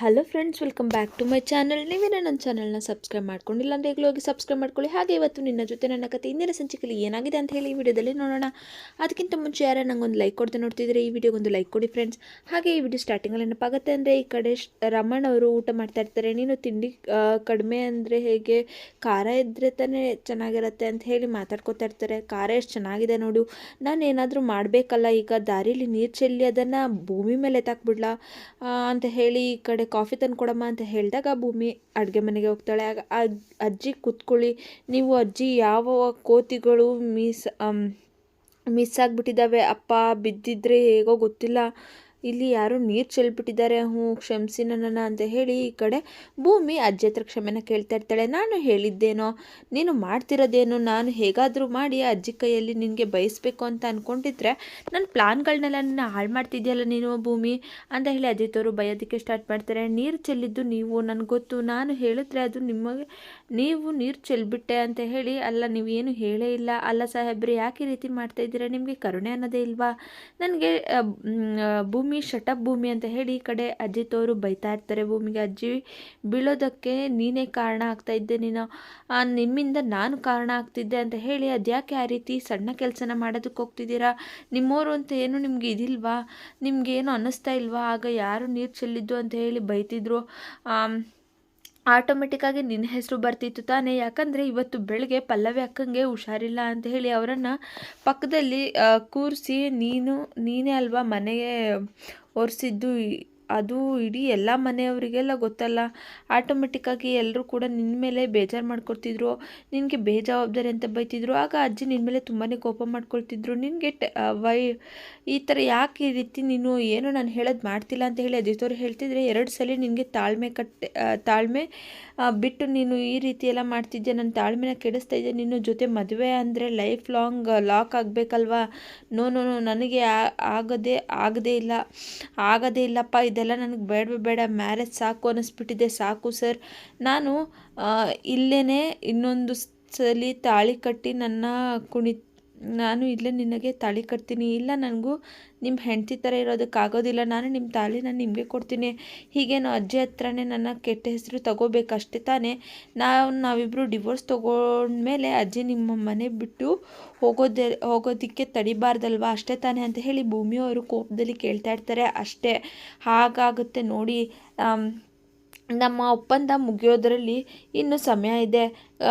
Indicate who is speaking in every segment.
Speaker 1: Hello friends welcome back to my channel ನೀವೇನೋ ನನ್ನ ಚಾನಲ್ನ ಸಬ್ಸ್ಕ್ರೈಬ್ ಮಾಡ್ಕೊಂಡಿಲ್ಲ ಅಂದರೆ ಈಗಲೂ ಹೋಗಿ ಸಬ್ಸ್ಕ್ರೈಬ್ ಮಾಡ್ಕೊಳ್ಳಿ. ಹಾಗೆ ಇವತ್ತು ನಿನ್ನ ಜೊತೆ ನನ್ನ ಕತೆ ಇಂದಿನ ಸಂಚಿಕೆಯಲ್ಲಿ ಏನಾಗಿದೆ ಅಂತ ಹೇಳಿ ಈ ವಿಡಿಯೋದಲ್ಲಿ ನೋಡೋಣ. ಅದಕ್ಕಿಂತ ಮುಂಚೆ ಯಾರು ನಂಗೊಂದು ಲೈಕ್ ಕೊಡ್ದೆ ನೋಡ್ತಿದ್ರೆ ಈ ವಿಡಿಯೋಗೊಂದು ಲೈಕ್ ಕೊಡಿ ಫ್ರೆಂಡ್ಸ್ ಹಾಗೆ ಈ ವಿಡಿಯೋ ಸ್ಟಾರ್ಟಿಂಗಲ್ಲಿ ನೆನಪಾಗುತ್ತೆ ಅಂದರೆ ಈ ಕಡೆ ರಮಣ್ ಅವರು ಊಟ ಮಾಡ್ತಾ ಇರ್ತಾರೆ. ನೀನು ತಿಂಡಿ ಕಡಿಮೆ ಅಂದರೆ ಹೇಗೆ? ಖಾರ ಇದ್ದರೆ ತಾನೇ ಚೆನ್ನಾಗಿರುತ್ತೆ ಅಂತ ಹೇಳಿ ಮಾತಾಡ್ಕೊತಾ ಇರ್ತಾರೆ. ಖಾರ ಎಷ್ಟು ಚೆನ್ನಾಗಿದೆ ನೋಡು. ನಾನು ಏನಾದರೂ ಮಾಡಬೇಕಲ್ಲ, ಈಗ ದಾರಿಯಲ್ಲಿ ನೀರು ಚೆಲ್ಲಿ ಅದನ್ನು ಭೂಮಿ ಮೇಲೆ ಎತ್ತಾಕ್ಬಿಡ್ಲಾ ಅಂತ ಹೇಳಿ ಈ ಕಡೆ ಕಾಫಿ ತಂದು ಕೊಡಮ್ಮ ಅಂತ ಹೇಳಿದಾಗ ಭೂಮಿ ಅಡುಗೆ ಮನೆಗೆ ಹೋಗ್ತಾಳೆ. ಆಗ ಅಜ್- ಅಜ್ಜಿ ಕೂತ್ಕೊಳ್ಳಿ, ನೀವು ಅಜ್ಜಿ ಯಾವ ಕೋತಿಗಳು ಮಿಸ್ ಮಿಸ್ ಆಗಿಬಿಟ್ಟಿದ್ದಾವೆ? ಅಪ್ಪ, ಬಿದ್ದಿದ್ರೆ ಹೇಗೋ ಗೊತ್ತಿಲ್ಲ. ಇಲ್ಲಿ ಯಾರೋ ನೀರು ಚೆಲ್ಬಿಟ್ಟಿದ್ದಾರೆ, ಹ್ಞೂ ಕ್ಷಮಿಸಿ ನನ್ನನ್ನು ಅಂತ ಹೇಳಿ ಈ ಕಡೆ ಭೂಮಿ ಅಜ್ಜಿ ಹತ್ರ ಕ್ಷಮೆನ ಕೇಳ್ತಾ ಇರ್ತಾಳೆ. ನಾನು ಹೇಳಿದ್ದೇನೋ, ನೀನು ಮಾಡ್ತಿರೋದೇನೋ, ನಾನು ಹೇಗಾದರೂ ಮಾಡಿ ಅಜ್ಜಿ ಕೈಯಲ್ಲಿ ನಿನಗೆ ಬಯಸ್ಬೇಕು ಅಂತ ಅಂದ್ಕೊಂಡಿದ್ರೆ ನನ್ನ ಪ್ಲಾನ್ಗಳನ್ನೆಲ್ಲ ನಿನ್ನ ಹಾಳು ಮಾಡ್ತಿದ್ಯಲ್ಲ ನೀನು ಭೂಮಿ ಅಂತ ಹೇಳಿ ಅಜಿತವರು ಬಯೋದಕ್ಕೆ ಸ್ಟಾರ್ಟ್ ಮಾಡ್ತಾರೆ. ನೀರು ಚೆಲ್ಲಿದ್ದು ನೀವು, ನನಗೆ ಗೊತ್ತು. ನಾನು ಹೇಳಿದ್ರೆ ಅದು ನಿಮಗೆ, ನೀವು ನೀರು ಚೆಲ್ಬಿಟ್ಟೆ ಅಂತ ಹೇಳಿ, ಅಲ್ಲ ನೀವೇನು ಹೇಳೇ ಇಲ್ಲ. ಅಲ್ಲ ಸಾಹೇಬ್ರೆ, ಯಾಕೆ ರೀತಿ ಮಾಡ್ತಾ ಇದ್ದೀರಾ? ನಿಮಗೆ ಕರುಣೆ ಅನ್ನೋದೇ ಇಲ್ವಾ? ನನಗೆ ಭೂಮಿ ಶಟಪ್ ಭೂಮಿ ಅಂತ ಹೇಳಿ ಈ ಕಡೆ ಅಜ್ಜಿ ತೋರು ಬೈತಾ ಇರ್ತಾರೆ. ಭೂಮಿಗೆ ಅಜ್ಜಿ, ಬೀಳೋದಕ್ಕೆ ನೀನೇ ಕಾರಣ ಆಗ್ತಾ ಇದ್ದೆ, ನೀನು ನಿಮ್ಮಿಂದ ನಾನು ಕಾರಣ ಆಗ್ತಿದ್ದೆ ಅಂತ ಹೇಳಿ ಅದ್ಯಾಕೆ ಆ ರೀತಿ ಸಣ್ಣ ಕೆಲಸನ ಮಾಡೋದಕ್ಕೆ ಹೋಗ್ತಿದ್ದೀರಾ? ನಿಮ್ಮೋರು ಅಂತ ಏನು ನಿಮ್ಗೆ ಇದಿಲ್ವಾ? ನಿಮ್ಗೆ ಏನು ಅನ್ನಿಸ್ತಾ ಇಲ್ವಾ? ಆಗ ಯಾರು ನೀರು ಚೆಲ್ಲಿದ್ದು ಅಂತ ಹೇಳಿ ಬೈತಿದ್ರು. ಆಟೋಮೆಟಿಕ್ಕಾಗಿ ನಿನ್ನ ಹೆಸರು ಬರ್ತಿತ್ತು ತಾನೇ. ಯಾಕಂದರೆ ಇವತ್ತು ಬೆಳಗ್ಗೆ ಪಲ್ಲವಿ ಅಕ್ಕಂಗೆ ಹುಷಾರಿಲ್ಲ ಅಂತ ಹೇಳಿ ಅವರನ್ನು ಪಕ್ಕದಲ್ಲಿ ಕೂರಿಸಿ ನೀನು, ನೀನೇ ಅಲ್ವಾ ಮನೆಗೆ ಒರೆಸಿದ್ದು? ಅದು ಇಡೀ ಎಲ್ಲ ಮನೆಯವರಿಗೆಲ್ಲ ಗೊತ್ತಲ್ಲ. ಆಟೋಮೆಟಿಕ್ಕಾಗಿ ಎಲ್ಲರೂ ಕೂಡ ನಿನ್ನ ಮೇಲೆ ಬೇಜಾರು ಮಾಡ್ಕೊಳ್ತಿದ್ರು. ನಿನಗೆ ಬೇಜವಾಬ್ದಾರಿ ಅಂತ ಬೈತಿದ್ರು. ಆಗ ಅಜ್ಜಿ ನಿನ್ನ ಮೇಲೆ ತುಂಬಾ ಕೋಪ ಮಾಡ್ಕೊಳ್ತಿದ್ರು. ನಿನಗೆ ವೈ ಈ ಥರ ಯಾಕೆ ಈ ರೀತಿ ನೀನು ಏನು ನಾನು ಹೇಳೋದು ಮಾಡ್ತಿಲ್ಲ ಅಂತ ಹೇಳಿ ಅಜಿತವ್ರು ಹೇಳ್ತಿದ್ರೆ ಎರಡು ಸಲ ನಿನಗೆ ತಾಳ್ಮೆ ಕಟ್ಟೆ ತಾಳ್ಮೆ ಬಿಟ್ಟು ನೀನು ಈ ರೀತಿ ಎಲ್ಲ ಮಾಡ್ತಿದ್ದೆ ನನ್ನ ತಾಳ್ಮೆನ ಕೆಡಿಸ್ತಾ ಇದ್ದೆ ನಿನ್ನ ಜೊತೆ ಮದುವೆ ಅಂದರೆ ಲೈಫ್ ಲಾಂಗ್ ಲಾಕ್ ಆಗಬೇಕಲ್ವಾ? ನೋ ನೋ ನೋ ನನಗೆ ಆಗದೆ ಆಗದೇ ಆಗದೇ ಇಲ್ಲ. ಆಗದೇ ಇಲ್ಲಪ್ಪ, ಇದೆಲ್ಲ ನನಗೆ ಬೇಡ ಬೇಡ. ಮ್ಯಾರೇಜ್ ಸಾಕು ಅನ್ನಿಸ್ಬಿಟ್ಟಿದೆ ಸಾಕು ಸರ್ ನಾನು ಇಲ್ಲೇ ಇನ್ನೊಂದು ಸಲ ತಾಳಿ ಕಟ್ಟಿ ನನ್ನ ಕುಣಿ ನಾನು ಇಲ್ಲೇ ನಿನಗೆ ತಾಳಿ ಕಟ್ತೀನಿ. ಇಲ್ಲ, ನನಗೂ ನಿಮ್ಮ ಹೆಂಡತಿ ಥರ ಇರೋದಕ್ಕಾಗೋದಿಲ್ಲ ನಾನು ನಿಮ್ಮ ತಾಳಿ ನಾನು ನಿಮಗೆ ಕೊಡ್ತೀನಿ. ಹೀಗೇನು ಅಜ್ಜಿ ಹತ್ರನೇ ನನ್ನ ಕೆಟ್ಟ ಹೆಸರು ತಗೋಬೇಕಷ್ಟೇ ತಾನೇ. ನಾವು ನಾವಿಬ್ಬರು ಡಿವೋರ್ಸ್ ತೊಗೊಂಡ್ಮೇಲೆ ಅಜ್ಜಿ ನಿಮ್ಮ ಮನೆ ಬಿಟ್ಟು ಹೋಗೋದೇ, ಹೋಗೋದಕ್ಕೆ ತಡಿಬಾರ್ದಲ್ವಾ? ಅಷ್ಟೇ ತಾನೇ ಅಂತ ಹೇಳಿ ಭೂಮಿಯವರು ಕೋಪದಲ್ಲಿ ಕೇಳ್ತಾ ಇರ್ತಾರೆ. ಅಷ್ಟೇ. ಹಾಗಾಗುತ್ತೆ ನೋಡಿ ನಮ್ಮ ಒಪ್ಪಂದ ಮುಗಿಯೋದರಲ್ಲಿ ಇನ್ನು ಸಮಯ ಇದೆ.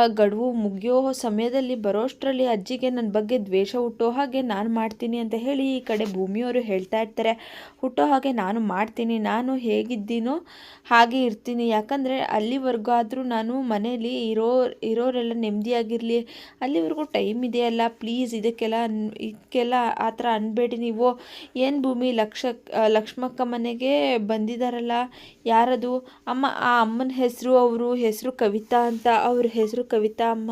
Speaker 1: ಗಡುವು ಮುಗಿಯೋ ಸಮಯದಲ್ಲಿ ಬರೋಷ್ಟರಲ್ಲಿ ಅಜ್ಜಿಗೆ ನನ್ನ ಬಗ್ಗೆ ದ್ವೇಷ ಹುಟ್ಟೋ ಹಾಗೆ ನಾನು ಮಾಡ್ತೀನಿ ಅಂತ ಹೇಳಿ ಈ ಕಡೆ ಭೂಮಿಯವರು ಹೇಳ್ತಾ ಇರ್ತಾರೆ. ಹುಟ್ಟೋ ಹಾಗೆ ನಾನು ಮಾಡ್ತೀನಿ, ನಾನು ಹೇಗಿದ್ದೀನೋ ಹಾಗೆ ಇರ್ತೀನಿ. ಯಾಕಂದರೆ ಅಲ್ಲಿವರೆಗೂ ಆದರೂ ನಾನು ಮನೇಲಿ ಇರೋ, ಇರೋರೆಲ್ಲ ನೆಮ್ಮದಿಯಾಗಿರಲಿ, ಅಲ್ಲಿವರೆಗೂ ಟೈಮ್ ಇದೆಯಲ್ಲ, ಪ್ಲೀಸ್ ಇದಕ್ಕೆಲ್ಲ ಅನ್- ಇದಕ್ಕೆಲ್ಲ ಆ ಥರ ಅನ್ಬೇಡಿ ನೀವು. ಏನು ಭೂಮಿ ಲಕ್ಷ, ಲಕ್ಷ್ಮಕ್ಕ ಮನೆಗೆ ಬಂದಿದ್ದಾರಲ್ಲ ಯಾರದು? ಅಮ್ಮ, ಆ ಅಮ್ಮನ ಹೆಸರು, ಅವರು ಹೆಸರು ಕವಿತಾ ಅಂತ, ಅವ್ರ ಹೆಸರು ಕವಿತಾ ಅಮ್ಮ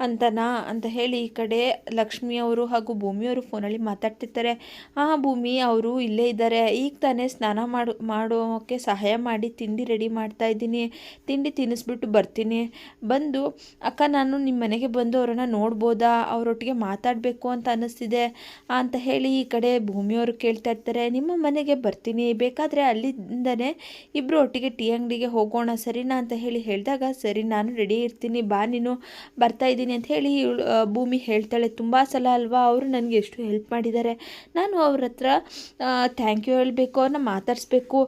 Speaker 1: ಅಂತನಾ ಅಂತ ಹೇಳಿ ಈ ಕಡೆ ಲಕ್ಷ್ಮಿಯವರು ಹಾಗೂ ಭೂಮಿಯವರು ಫೋನಲ್ಲಿ ಮಾತಾಡ್ತಿರ್ತಾರೆ. ಆ ಭೂಮಿ ಅವರು ಇಲ್ಲೇ ಇದ್ದಾರೆ. ಈಗ ತಾನೇ ಸ್ನಾನ ಮಾಡು ಮಾಡೋಕ್ಕೆ ಸಹಾಯ ಮಾಡಿ ತಿಂಡಿ ರೆಡಿ ಮಾಡ್ತಾ ಇದ್ದೀನಿ. ತಿಂಡಿ ತಿನ್ನಿಸ್ಬಿಟ್ಟು ಬರ್ತೀನಿ. ಬಂದು, ಅಕ್ಕ, ನಾನು ನಿಮ್ಮ ಮನೆಗೆ ಬಂದು ಅವರನ್ನು ನೋಡ್ಬೋದಾ? ಅವರೊಟ್ಟಿಗೆ ಮಾತಾಡಬೇಕು ಅಂತ ಅನ್ನಿಸ್ತಿದೆ. ಅಂತ ಹೇಳಿ ಈ ಕಡೆ ಭೂಮಿಯವರು ಕೇಳ್ತಾ ಇರ್ತಾರೆ. ನಿಮ್ಮ ಮನೆಗೆ ಬರ್ತೀನಿ. ಬೇಕಾದರೆ ಅಲ್ಲಿಂದನೇ ಇಬ್ಬರು ಒಟ್ಟಿಗೆ ಟೀ ಅಂಗಡಿಗೆ ಹೋಗೋಣ. ಸರಿನಾ? ಅಂತ ಹೇಳಿ ಹೇಳಿದಾಗ, ಸರಿ, ನಾನು ರೆಡಿ ಇರ್ತೀನಿ. ಬಾ ನೀನು ಬರ್ತಾ ಇದ್ದೀನಿ ಅಂತ ಹೇಳಿ ಭೂಮಿ ಹೇಳ್ತಾಳೆ. ತುಂಬ ಸಲ ಅಲ್ವಾ, ಅವರು ನನಗೆ ಎಷ್ಟು ಹೆಲ್ಪ್ ಮಾಡಿದ್ದಾರೆ. ನಾನು ಅವ್ರ ಹತ್ರ ಥ್ಯಾಂಕ್ ಯು ಹೇಳಬೇಕು, ಅವ್ರನ್ನ ಮಾತಾಡಿಸ್ಬೇಕು.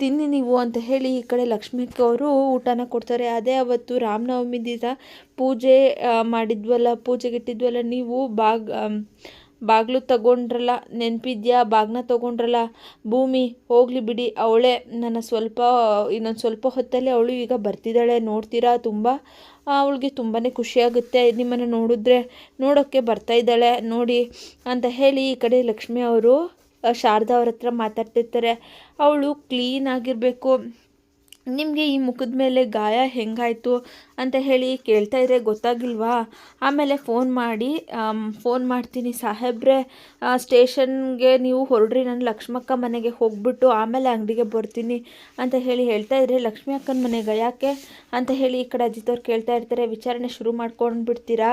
Speaker 1: ತಿನ್ನಿ ನೀವು ಅಂತ ಹೇಳಿ ಈ ಕಡೆ ಲಕ್ಷ್ಮೀಕ್ ಅವರು ಊಟನ ಕೊಡ್ತಾರೆ. ಅದೇ ಅವತ್ತು ರಾಮನವಮಿ ದಿನ ಪೂಜೆ ಮಾಡಿದ್ವಲ್ಲ, ಪೂಜೆಗಿಟ್ಟಿದ್ವಲ್ಲ, ನೀವು ಬಾಗ್ ಬಾಗ್ಲು ತಗೊಂಡ್ರಲ್ಲ, ನೆನಪಿದ್ಯಾ? ಬಾಗ್ನ ತಗೊಂಡ್ರಲ್ಲ. ಭೂಮಿ, ಹೋಗಲಿ ಬಿಡಿ. ಅವಳೇ ನನ್ನ ಸ್ವಲ್ಪ, ಇನ್ನೊಂದು ಸ್ವಲ್ಪ ಹೊತ್ತಲ್ಲಿ ಅವಳು ಈಗ ಬರ್ತಿದ್ದಾಳೆ. ನೋಡ್ತೀರಾ ತುಂಬ? ಅವಳಿಗೆ ತುಂಬಾ ಖುಷಿಯಾಗುತ್ತೆ. ನಿಮ್ಮನ್ನು ನೋಡಿದ್ರೆ ನೋಡೋಕ್ಕೆ ಬರ್ತಾ ಇದ್ದಾಳೆ. ನೋಡಿ ಅಂತ ಹೇಳಿ ಈ ಕಡೆ ಲಕ್ಷ್ಮಿ ಅವರು, ಶಾರದಾ ಅವ್ರ ಹತ್ರ ಮಾತಾಡ್ತಿರ್ತಾರೆ. ಅವಳು ಕ್ಲೀನ್ ಆಗಿರಬೇಕು. ನಿಮಗೆ ಈ ಮುಖದ ಮೇಲೆ ಗಾಯ ಹೆಂಗಾಯಿತು ಅಂತ ಹೇಳಿ ಕೇಳ್ತಾ ಇದ್ರೆ ಗೊತ್ತಾಗಿಲ್ವಾ? ಆಮೇಲೆ ಫೋನ್ ಮಾಡಿ ಫೋನ್ ಮಾಡ್ತೀನಿ ಸಾಹೇಬ್ರೆ ಸ್ಟೇಷನ್ಗೆ ನೀವು ಹೊರಡ್ರಿ, ನಾನು ಲಕ್ಷ್ಮಕ್ಕ ಮನೆಗೆ ಹೋಗ್ಬಿಟ್ಟು ಆಮೇಲೆ ಅಂಗಡಿಗೆ ಬರ್ತೀನಿ ಅಂತ ಹೇಳಿ ಹೇಳ್ತಾ ಇದ್ರೆ ಲಕ್ಷ್ಮಿ ಅಕ್ಕನ ಮನೆಗೆ ಯಾಕೆ ಅಂತ ಹೇಳಿ ಈ ಕಡೆ ಅಜಿತವ್ರು ಕೇಳ್ತಾ ಇರ್ತಾರೆ, ವಿಚಾರಣೆ ಶುರು ಮಾಡ್ಕೊಂಡು ಬಿಡ್ತೀರಾ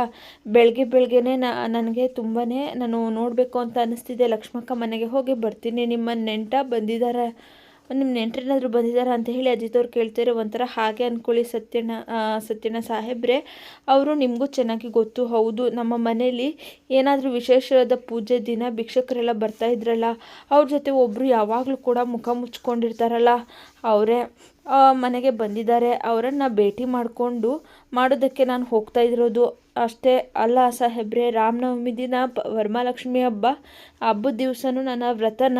Speaker 1: ಬೆಳಗ್ಗೆ ಬೆಳಗ್ಗೆನೆ ನನಗೆ ತುಂಬಾ ನಾನು ನೋಡಬೇಕು ಅಂತ ಅನ್ನಿಸ್ತಿದೆ ಲಕ್ಷ್ಮಕ್ಕ ಮನೆಗೆ ಹೋಗಿ ಬರ್ತೀನಿ ನಿಮ್ಮ ನೆಂಟ ಬಂದಿದ್ದಾರೆ ನಿಮ್ಮ ನೆಂಟರೇನಾದರೂ ಬಂದಿದ್ದಾರೆ ಅಂತ ಹೇಳಿ ಅಜಿತ್ ಅವ್ರು ಕೇಳ್ತಾರೆ ಒಂಥರ ಹಾಗೆ ಅಂದ್ಕೊಳ್ಳಿ ಸತ್ಯಣ್ಣ ಸತ್ಯಣ್ಣ ಸಾಹೇಬ್ರೆ. ಅವರು ನಿಮಗೂ ಚೆನ್ನಾಗಿ ಗೊತ್ತು. ಹೌದು, ನಮ್ಮ ಮನೇಲಿ ಏನಾದರೂ ವಿಶೇಷವಾದ ಪೂಜೆ, ದಿನ ಭಿಕ್ಷಕರೆಲ್ಲ ಬರ್ತಾ ಇದ್ರಲ್ಲ, ಅವ್ರ ಜೊತೆ ಒಬ್ಬರು ಯಾವಾಗಲೂ ಕೂಡ ಮುಖ ಮುಚ್ಕೊಂಡಿರ್ತಾರಲ್ಲ. ಅವರೇ ಮನೆಗೆ ಬಂದಿದ್ದಾರೆ. ಅವರನ್ನು ಭೇಟಿ ಮಾಡಿಕೊಂಡು ಮಾಡೋದಕ್ಕೆ ನಾನು ಹೋಗ್ತಾ ಇರೋದು. ಅಷ್ಟೇ ಅಲ್ಲ ಸಾಹೇಬ್ರೆ, ರಾಮನವಮಿ ದಿನ ಪ, ವರಮಹಾಲಕ್ಷ್ಮಿ ಹಬ್ಬ. ಹಬ್ಬದ ದಿವಸನೂ ನನ್ನ ವ್ರತನ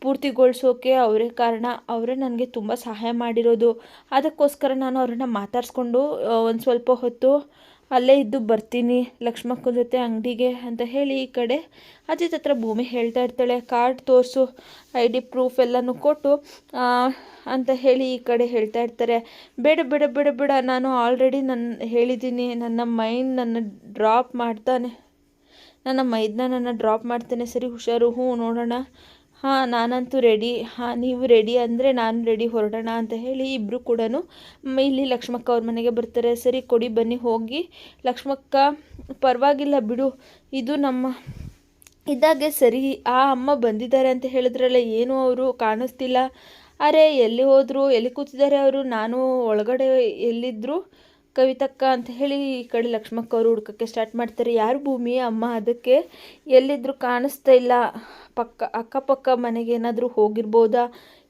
Speaker 1: ಪೂರ್ತಿಗೊಳಿಸೋಕೆ ಅವರೇ ಕಾರಣ. ಅವರೇ ನನಗೆ ತುಂಬ ಸಹಾಯ ಮಾಡಿರೋದು. ಅದಕ್ಕೋಸ್ಕರ ನಾನು ಅವರನ್ನು ಮಾತಾಡಿಸ್ಕೊಂಡು ಒಂದು ಸ್ವಲ್ಪ ಹೊತ್ತು ಅಲ್ಲೇ ಇದ್ದು ಬರ್ತೀನಿ, ಲಕ್ಷ್ಮಕ್ಕನ ಜೊತೆ ಅಂಗಡಿಗೆ ಅಂತ ಹೇಳಿ ಈ ಕಡೆ ಅಜಿತ್ ಹತ್ರ ಭೂಮಿ ಹೇಳ್ತಾ ಇರ್ತಾಳೆ ಕಾರ್ಡ್ ತೋರಿಸು ಐ ಡಿ ಪ್ರೂಫ್ ಎಲ್ಲನೂ ಕೊಟ್ಟು ಅಂತ ಹೇಳಿ ಈ ಕಡೆ ಹೇಳ್ತಾ ಇರ್ತಾರೆ. ಬೇಡ ಬೇಡ ಬೇಡ ಬೇಡ, ನಾನು ಆಲ್ರೆಡಿ ನನ್ನ ಹೇಳಿದ್ದೀನಿ, ನನ್ನ ಮೈಂಡ್ ನನ್ನ ಡ್ರಾಪ್ ಮಾಡ್ತಾನೆ. ನನ್ನ ಮೈದನ್ನ ನನ್ನ ಡ್ರಾಪ್ ಮಾಡ್ತೇನೆ. ಸರಿ, ಹುಷಾರು, ಹ್ಞೂ, ನೋಡೋಣ. ಹಾಂ, ನಾನಂತೂ ರೆಡಿ ಹಾಂ, ನೀವು ರೆಡಿ ಅಂದರೆ ನಾನು ರೆಡಿ ಹೊರಡೋಣ ಅಂತ ಹೇಳಿ ಇಬ್ಬರು ಕೂಡ ಇಲ್ಲಿ ಲಕ್ಷ್ಮಕ್ಕ ಅವ್ರ ಮನೆಗೆ ಬರ್ತಾರೆ. ಸರಿ, ಕೊಡಿ, ಬನ್ನಿ, ಹೋಗಿ. ಲಕ್ಷ್ಮಕ್ಕ, ಪರವಾಗಿಲ್ಲ ಬಿಡು. ಇದು ನಮ್ಮ, ಇದಾಗೆ ಸರಿ. ಆ ಅಮ್ಮ ಬಂದಿದ್ದಾರೆ ಅಂತ ಹೇಳಿದ್ರಲ್ಲ, ಏನು ಅವರು ಕಾಣಿಸ್ತಿಲ್ಲ. ಅರೆ, ಎಲ್ಲಿ ಹೋದರು, ಎಲ್ಲಿ ಕೂತಿದ್ದಾರೆ ಅವರು? ನಾನು ಒಳಗಡೆ ಎಲ್ಲಿದ್ದರು ಕವಿತಕ್ಕ ಅಂತ ಹೇಳಿ ಈ ಕಡೆ ಲಕ್ಷ್ಮಕ್ಕ ಅವರು ಹುಡ್ಕಕ್ಕೆ ಸ್ಟಾರ್ಟ್ ಮಾಡ್ತಾರೆ. ಯಾರು ಭೂಮಿ, ಅಮ್ಮ ಅದಕ್ಕೆ ಎಲ್ಲಿದ್ದರೂ ಕಾಣಿಸ್ತಾ ಇಲ್ಲ. ಪಕ್ಕ, ಅಕ್ಕಪಕ್ಕ ಮನೆಗೆ ಏನಾದರೂ ಹೋಗಿರ್ಬೋದಾ?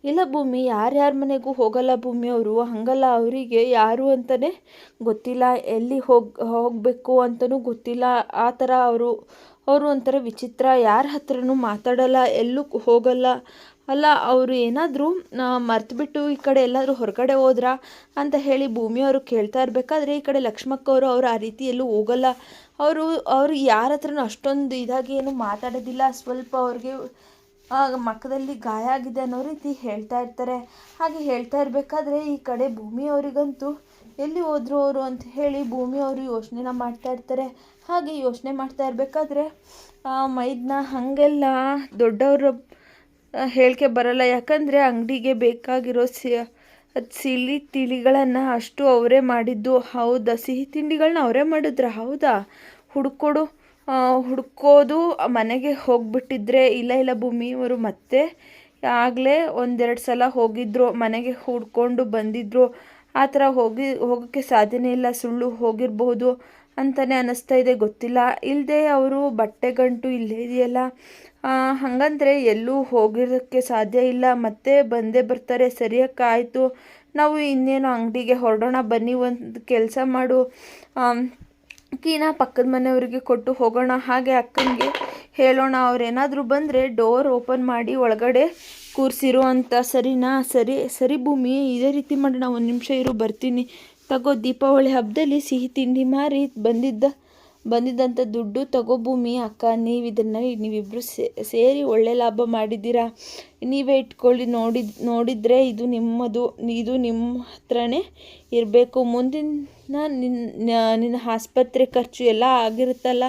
Speaker 1: ಇಲ್ಲ ಭೂಮಿ ಯಾರ್ಯಾರ ಮನೆಗೂ ಹೋಗಲ್ಲ ಭೂಮಿ ಅವರು, ಹಾಗಲ್ಲ ಅವರಿಗೆ ಯಾರು ಅಂತಲೇ ಗೊತ್ತಿಲ್ಲ. ಎಲ್ಲಿ ಹೋಗಿ, ಹೋಗಬೇಕು ಅಂತಲೂ ಗೊತ್ತಿಲ್ಲ. ಆ ಥರ ಅವರು ಅವರು ಒಂಥರ ವಿಚಿತ್ರ, ಯಾರ ಹತ್ರನೂ ಮಾತಾಡಲ್ಲ, ಎಲ್ಲೂ ಹೋಗಲ್ಲ. ಅಲ್ಲ, ಅವರು ಏನಾದರೂ ಮರ್ತುಬಿಟ್ಟು ಈ ಕಡೆ ಎಲ್ಲಾದರೂ ಹೊರಗಡೆ ಹೋದ್ರಾ ಅಂತ ಹೇಳಿ ಭೂಮಿಯವರು ಕೇಳ್ತಾ ಇರಬೇಕಾದ್ರೆ ಈ ಕಡೆ ಲಕ್ಷ್ಮಕ್ಕವರು ಅವರು ಅವ್ರು ಆ ರೀತಿ ಎಲ್ಲೂ ಹೋಗಲ್ಲ. ಅವರು ಅವರು ಯಾರ ಹತ್ರನೂ ಅಷ್ಟೊಂದು ಇದಾಗಿ ಏನು ಮಾತಾಡೋದಿಲ್ಲ. ಸ್ವಲ್ಪ ಅವ್ರಿಗೆ ಮಖದಲ್ಲಿ ಗಾಯ ಆಗಿದೆ ಅನ್ನೋ ರೀತಿ ಹೇಳ್ತಾ ಇರ್ತಾರೆ. ಹಾಗೆ ಹೇಳ್ತಾ ಇರಬೇಕಾದ್ರೆ ಈ ಕಡೆ ಭೂಮಿ ಅವರಿಗಂತೂ ಎಲ್ಲಿ ಹೋದ್ರು ಅವರು ಅಂತ ಹೇಳಿ ಭೂಮಿ ಅವರು ಯೋಚನೆನ ಮಾಡ್ತಾ ಇರ್ತಾರೆ. ಹಾಗೆ ಯೋಚನೆ ಮಾಡ್ತಾ ಇರಬೇಕಾದ್ರೆ ಮೈದನ್ನ ಹಾಗೆಲ್ಲ ದೊಡ್ಡವರು ಹೇಳಿಕೆ ಬರಲ್ಲ. ಯಾಕಂದರೆ ಅಂಗಡಿಗೆ ಬೇಕಾಗಿರೋ ಸಿ ಸಿಲಿ ತಿಳಿಗಳನ್ನು ಅಷ್ಟು ಅವರೇ ಮಾಡಿದ್ದು. ಹೌದಾ? ಸಿಹಿ ತಿಂಡಿಗಳನ್ನ ಅವರೇ ಮಾಡಿದ್ರ? ಹೌದಾ? ಹುಡ್ಕೊಡು. ಹುಡ್ಕೋದು ಮನೆಗೆ ಹೋಗ್ಬಿಟ್ಟಿದ್ರೆ, ಇಲ್ಲ ಇಲ್ಲ ಭೂಮಿ ಅವರು ಮತ್ತೆ ಆಗಲೇ ಒಂದೆರಡು ಸಲ ಹೋಗಿದ್ರು, ಮನೆಗೆ ಹುಡ್ಕೊಂಡು ಬಂದಿದ್ರು. ಆ ಥರ ಹೋಗಿ, ಹೋಗೋಕ್ಕೆ ಸಾಧ್ಯನೇ ಇಲ್ಲ, ಸುಳ್ಳು ಹೋಗಿರಬಹುದು ಅಂತಲೇ ಅನ್ನಿಸ್ತಾ ಇದೆ, ಗೊತ್ತಿಲ್ಲ. ಇಲ್ಲದೆ ಅವರು ಬಟ್ಟೆ ಗಂಟು ಇಲ್ಲೇ ಇದೆಯಲ್ಲ. ಹಾಗಂದ್ರೆ ಎಲ್ಲೂ ಹೋಗಿರೋಕ್ಕೆ ಸಾಧ್ಯ ಇಲ್ಲ, ಮತ್ತೆ ಬಂದೇ ಬರ್ತಾರೆ, ಸರಿಯಕ್ಕಾಯಿತು. ನಾವು ಇನ್ನೇನು ಅಂಗಡಿಗೆ ಹೊರಡೋಣ, ಬನ್ನಿ, ಒಂದು ಕೆಲಸ ಮಾಡು. ಕೀನ ಪಕ್ಕದ ಮನೆಯವರಿಗೆ ಕೊಟ್ಟು ಹೋಗೋಣ, ಹಾಗೆ ಅಕ್ಕನಿಗೆ ಹೇಳೋಣ. ಅವರೇನಾದರೂ ಬಂದರೆ ಡೋರ್ ಓಪನ್ ಮಾಡಿ ಒಳಗಡೆ ಕೂರಿಸಿರು ಅಂತ. ಸರಿನಾ? ಸರಿ ಸರಿ ಭೂಮಿ, ಇದೇ ರೀತಿ ಮಾಡೋಣ ಒಂದು ನಿಮಿಷ ಇರು, ಬರ್ತೀನಿ. ತಗೋ, ದೀಪಾವಳಿ ಹಬ್ಬದಲ್ಲಿ ಸಿಹಿ ತಿಂಡಿ ಮಾರಿ ಬಂದಿದ್ದ. ಬಂದಿದ್ದಂಥ ದುಡ್ಡು ತಗೋ ಭೂಮಿ, ಅಕ್ಕ, ನೀವು ಇದನ್ನು ನೀವಿಬ್ಬರು ಸೇರಿ ಒಳ್ಳೆ ಲಾಭ ಮಾಡಿದ್ದೀರಾ? ನೀವೇ ಇಟ್ಕೊಳ್ಳಿ ನೋಡಿ, ನೋಡಿದರೆ ಇದು ನಿಮ್ಮದು, ಇದು ನಿಮ್ಮ ಹತ್ರನೇ ಇರಬೇಕು. ಮುಂದಿನ ನಿನ್ನ ನಿನ್ನ ಆಸ್ಪತ್ರೆ ಖರ್ಚು ಎಲ್ಲ ಆಗಿರುತ್ತಲ್ಲ,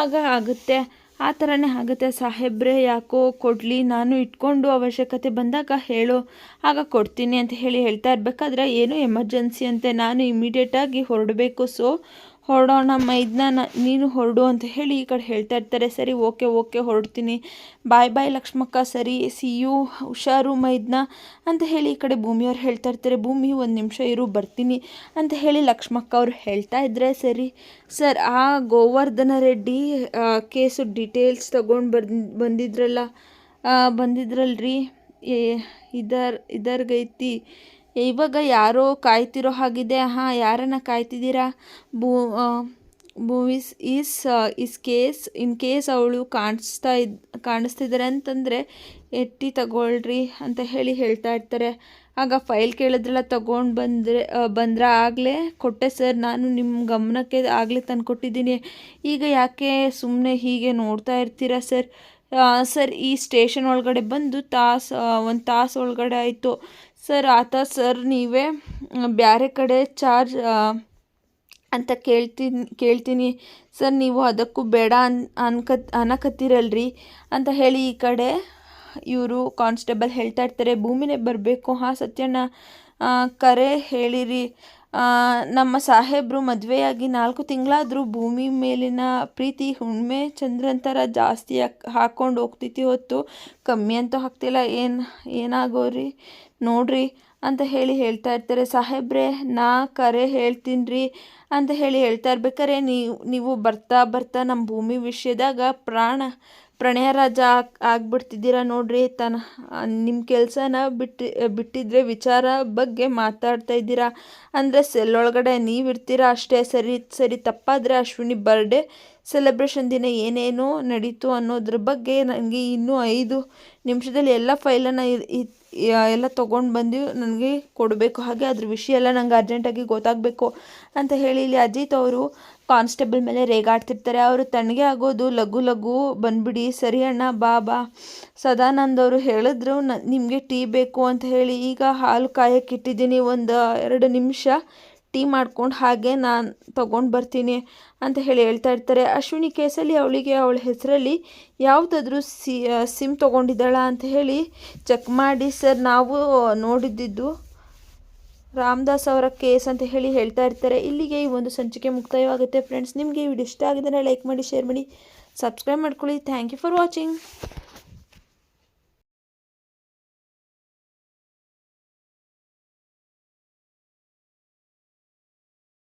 Speaker 1: ಆಗ ಆಗುತ್ತೆ. ಆ ಥರನೇ ಆಗುತ್ತೆ. ಸಾಹೇಬ್ರೆ, ಯಾಕೋ ಕೊಡಲಿ, ನಾನು ಇಟ್ಕೊಂಡು ಅವಶ್ಯಕತೆ ಬಂದಾಗ ಹೇಳು. ಆಗ ಕೊಡ್ತೀನಿ ಅಂತ ಹೇಳಿ ಹೇಳ್ತಾ ಇರಬೇಕಾದ್ರೆ ಏನು ಎಮರ್ಜೆನ್ಸಿ ಅಂತೆ. ನಾನು ಇಮಿಡಿಯೇಟಾಗಿ ಹೊರಡಬೇಕು. ಸೊ ಹೊರಡೋಣ ಮೈದ್ನ ನೀನು ಹೊರಡು ಅಂತ ಹೇಳಿ ಈ ಕಡೆ ಹೇಳ್ತಾ ಇರ್ತಾರೆ. ಸರಿ, ಓಕೆ ಓಕೆ, ಹೊರಡ್ತೀನಿ. ಬಾಯ್ ಬಾಯ್, ಲಕ್ಷ್ಮಕ್ಕ, ಸರಿ ಸಿ ಯು ಹುಷಾರು ಮೈದ್ನ ಅಂತ ಹೇಳಿ ಈ ಕಡೆ ಭೂಮಿಯವ್ರು ಹೇಳ್ತಾ ಇರ್ತಾರೆ. ಭೂಮಿ, ಒಂದು ನಿಮಿಷ ಇರು, ಬರ್ತೀನಿ ಅಂತ ಹೇಳಿ ಲಕ್ಷ್ಮಕ್ಕ ಅವರು ಹೇಳ್ತಾ ಇದ್ರೆ, ಸರಿ. ಸರ್, ಆ ಗೋವರ್ಧನ ರೆಡ್ಡಿ ಕೇಸು ಡೀಟೇಲ್ಸ್ ತಗೊಂಡು ಬರ್ ಬಂದಿದ್ರಲ್ಲ ಬಂದಿದ್ರಲ್ರಿ? ಇದರ್, ಇದರ್ಗೈತಿ. ಇವಾಗ ಯಾರೋ ಕಾಯ್ತಿರೋ ಹಾಗಿದೆ. ಹಾಂ, ಯಾರನ್ನ ಕಾಯ್ತಿದ್ದೀರಾ? ಬೂ movies is is case, in case ಅವಳು ಕಾಣಿಸ್ತಾ ಇದ್, ಕಾಣಿಸ್ತಿದ್ದಾರೆ ಅಂತಂದರೆ ಎಟ್ಟಿ ತಗೊಳ್ರಿ ಅಂತ ಹೇಳಿ ಹೇಳ್ತಾ ಇರ್ತಾರೆ. ಆಗ ಫೈಲ್ ಕೇಳಿದ್ರೆಲ್ಲ, ತಗೊಂಡು ಬಂದರೆ ಬಂದ್ರೆ ಆಗಲೇ ಕೊಟ್ಟೆ ಸರ್. ನಾನು ನಿಮ್ಮ ಗಮನಕ್ಕೆ ಆಗಲೇ ತಂದು ಕೊಟ್ಟಿದ್ದೀನಿ. ಈಗ ಯಾಕೆ ಸುಮ್ಮನೆ ಹೀಗೆ ನೋಡ್ತಾ ಇರ್ತೀರಾ ಸರ್? ಸರ್, ಈ ಸ್ಟೇಷನ್ ಒಳಗಡೆ ಬಂದು ತಾಸು ಒಂದು ತಾಸು ಒಳಗಡೆ ಆಯಿತು. ಸರ್, ಆತ ಸರ್, ನೀವೇ ಬೇರೆ ಕಡೆ ಚಾರ್ಜ್ ಅಂತ ಕೇಳ್ತೀನಿ ಕೇಳ್ತೀನಿ. ಸರ್, ನೀವು ಅದಕ್ಕೂ ಬೇಡ ಅನ್, ಅನ್ಕತ್ ಅಂತ ಹೇಳಿ ಈ ಕಡೆ ಇವರು ಕಾನ್ಸ್ಟೇಬಲ್ ಹೇಳ್ತಾ ಇರ್ತಾರೆ. ಭೂಮಿನೇ ಬರಬೇಕು. ಹಾಂ, ಸತ್ಯಣ್ಣ ಕರೆ ಹೇಳಿರಿ. ನಮ್ಮ ಸಾಹೇಬರು ಮದುವೆಯಾಗಿ ನಾಲ್ಕು ತಿಂಗಳಾದರೂ ಭೂಮಿ ಮೇಲಿನ ಪ್ರೀತಿ ಹುಣ್ಮೆ ಚಂದ್ರಂತರ ಜಾಸ್ತಿ ಹಾಕ್ಕೊಂಡು ಹೋಗ್ತೈತಿ ಹೊತ್ತು ಕಮ್ಮಿ ಅಂತೂ ಆಗ್ತಿಲ್ಲ ಏನು, ಏನಾಗೋರಿ? ನೋಡ್ರಿ ಅಂತ ಹೇಳಿ ಹೇಳ್ತಾ ಇರ್ತಾರೆ, ಸಾಹೇಬ್ರೆ, ನಾ ಕರೆ ಹೇಳ್ತೀನಿ ಅಂತ ಹೇಳಿ ಹೇಳ್ತಾ ಇರ್ಬೇಕಾರೆ ನೀವು ನೀವು ಬರ್ತಾ ಬರ್ತಾ ನಮ್ಮ ಭೂಮಿ ವಿಷಯದಾಗ ಪ್ರಾಣ ಪ್ರಣಯ ರಾಜ ಆಗ್, ಆಗ್ಬಿಡ್ತಿದ್ದೀರಾ ನೋಡ್ರಿ. ತನ್ನ ನಿಮ್ಮ ಕೆಲಸನ ಬಿಟ್ಟು, ಬಿಟ್ಟಿದ್ರೆ ವಿಚಾರ ಬಗ್ಗೆ ಮಾತಾಡ್ತಾ ಇದ್ದೀರಾ? ಅಂದರೆ ಸೆಲ್ ಒಳಗಡೆ ನೀವು ಇರ್ತೀರಾ ಅಷ್ಟೇ ಸರಿ ಸರಿ ತಪ್ಪಾದರೆ ಅಶ್ವಿನಿ ಬರ್ಡೇ ಸೆಲೆಬ್ರೇಷನ್ ದಿನ ಏನೇನು ನಡೀತು ಅನ್ನೋದ್ರ ಬಗ್ಗೆ ನನಗೆ ಇನ್ನೂ ಐದು ನಿಮಿಷದಲ್ಲಿ ಎಲ್ಲ ಫೈಲನ್ನು ಎಲ್ಲ ತೊಗೊಂಡು ಬಂದು ನನಗೆ ಕೊಡಬೇಕು ಹಾಗೆ, ಅದ್ರ ವಿಷಯ ಎಲ್ಲ ನಂಗೆ ಅರ್ಜೆಂಟಾಗಿ ಗೊತ್ತಾಗಬೇಕು ಅಂತ ಹೇಳಿ ಇಲ್ಲಿ ಅಜಿತ್ ಅವರು ಕಾನ್ಸ್ಟೇಬಲ್ ಮೇಲೆ ರೇಗಾಡ್ತಿರ್ತಾರೆ. ಅವರು ತಣ್ಣಗೆ ಆಗೋದು, ಲಘು ಲಘು ಬಂದ್ಬಿಡಿ, ಸರಿ ಅಣ್ಣ, ಬಾ ಬಾ. ಸದಾನಂದ್ ಅವರು ಹೇಳಿದ್ರು, ನ, ನಿಮಗೆ ಟೀ ಬೇಕು ಅಂತ ಹೇಳಿ ಈಗ ಹಾಲು ಕಾಯಕ್ಕೆ ಇಟ್ಟಿದ್ದೀನಿ ಒಂದು, ಎರಡು ನಿಮಿಷ. ಟೀ ಮಾಡ್ಕೊಂಡು ಹಾಗೆ ನಾನು ತೊಗೊಂಡು ಬರ್ತೀನಿ ಅಂತ ಹೇಳಿ ಹೇಳ್ತಾ ಇರ್ತಾರೆ. ಅಶ್ವಿನಿ ಕೇಸಲ್ಲಿ ಅವಳಿಗೆ ಅವಳ ಹೆಸರಲ್ಲಿ ಯಾವುದಾದ್ರೂ ಸಿ ಸಿಮ್ ತೊಗೊಂಡಿದ್ದಾಳ ಅಂತ ಹೇಳಿ ಚೆಕ್ ಮಾಡಿ ಸರ್ ನಾವು ನೋಡಿದ್ದಿದ್ದು ರಾಮದಾಸ್ ಅವರ ಕೇಸ್ ಅಂತ ಹೇಳಿ ಹೇಳ್ತಾ ಇರ್ತಾರೆ. ಇಲ್ಲಿಗೆ ಈ ಒಂದು ಸಂಚಿಕೆ ಮುಕ್ತಾಯವಾಗುತ್ತೆ. ಫ್ರೆಂಡ್ಸ್ ನಿಮಗೆ ಈ ವಿಡಿಯೋ ಇಷ್ಟ ಆಗಿದ್ರೆ ಲೈಕ್ ಮಾಡಿ ಶೇರ್ ಮಾಡಿ ಸಬ್ಸ್ಕ್ರೈಬ್ ಮಾಡ್ಕೊಳ್ಳಿ. Thank you for watching